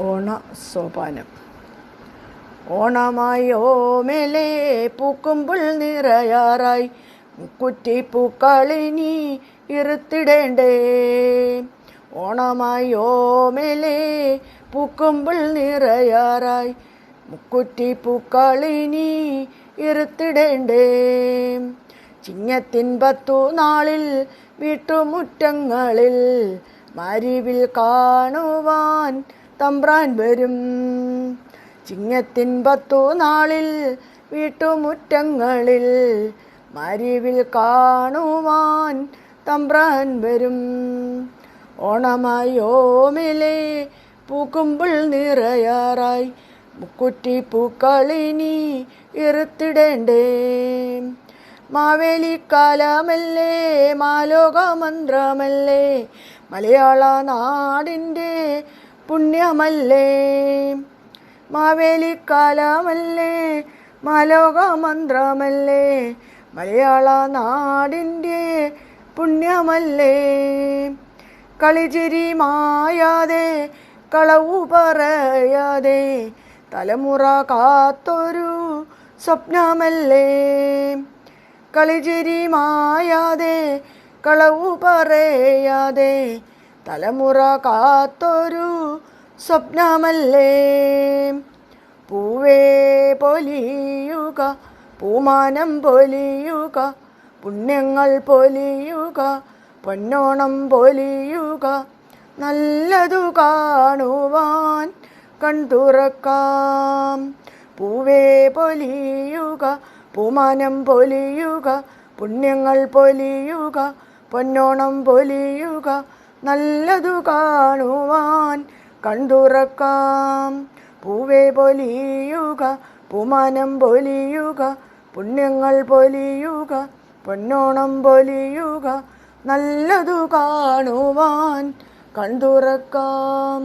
ഓണ സോപാനം ഓണമായി ഓമേലേ പൂക്കുമ്പോൾ നിറയാറായി. മുക്കുറ്റി പൂക്കളിനി ഇരുത്തിടേണ്ടേ. ഓണമായി ഓമേലേ പൂക്കുമ്പോൾ നിറയാറായി. മുക്കുറ്റി പൂക്കളിനി ഇരുത്തിടേണ്ടേ. ചിങ്ങത്തിൻ പത്തു നാളിൽ വീട്ടുമുറ്റങ്ങളിൽ മരിവിൽ കാണുവാൻ തമ്പ്രാൻ വരും. ചിങ്ങത്തിൻ പത്തു നാളിൽ വീട്ടുമുറ്റങ്ങളിൽ മരിവിൽ കാണുവാൻ തമ്പ്രാൻ വരും. ഓണമായോമിലെ പൂക്കുമ്പിൾ നിറയാറായി മുക്കുറ്റി പൂക്കളിനി ഇറുത്തിടേണ്ടേ. മാവേലിക്കാലമല്ലേ മാലോകമന്ത്രമല്ലേ മലയാള നാടിന്റെ പുണ്യമല്ലേ? മാവേലിക്കാലമല്ലേ? മലോകമന്ത്രമല്ലേ? മലയാള നാടിന്റെ പുണ്യമല്ലേ? കളിചിരി മായാതെ കളവു പറയാതെ തലമുറ കാത്തൊരു സ്വപ്നമല്ലേ? കളിചിരി മായാതെ കളവു പറയാതെ തലമുറ കാത്തൊരു സ്വപ്നമല്ലേ? പൂവേ പൊലിയുക പൂമാനം പൊലിയുക പുണ്യങ്ങൾ പൊലിയുക പൊന്നോണം പൊലിയുക നല്ലതു കാണുവാൻ കണ്ടുറക്കാം പൂവേ പൊലിയുക പൂമാനം പൊലിയുക പുണ്യങ്ങൾ പൊലിയുക പൊന്നോണം പൊലിയുക നല്ലതു കാണുവാൻ കണ്ടുറക്കാം. പൂവേ പൊലിയുക പൂമാനം പൊലിയുക പുണ്യങ്ങൾ പൊലിയുക പൊന്നോണം പൊലിയുക നല്ലതു കാണുവാൻ കൺതുറക്കാം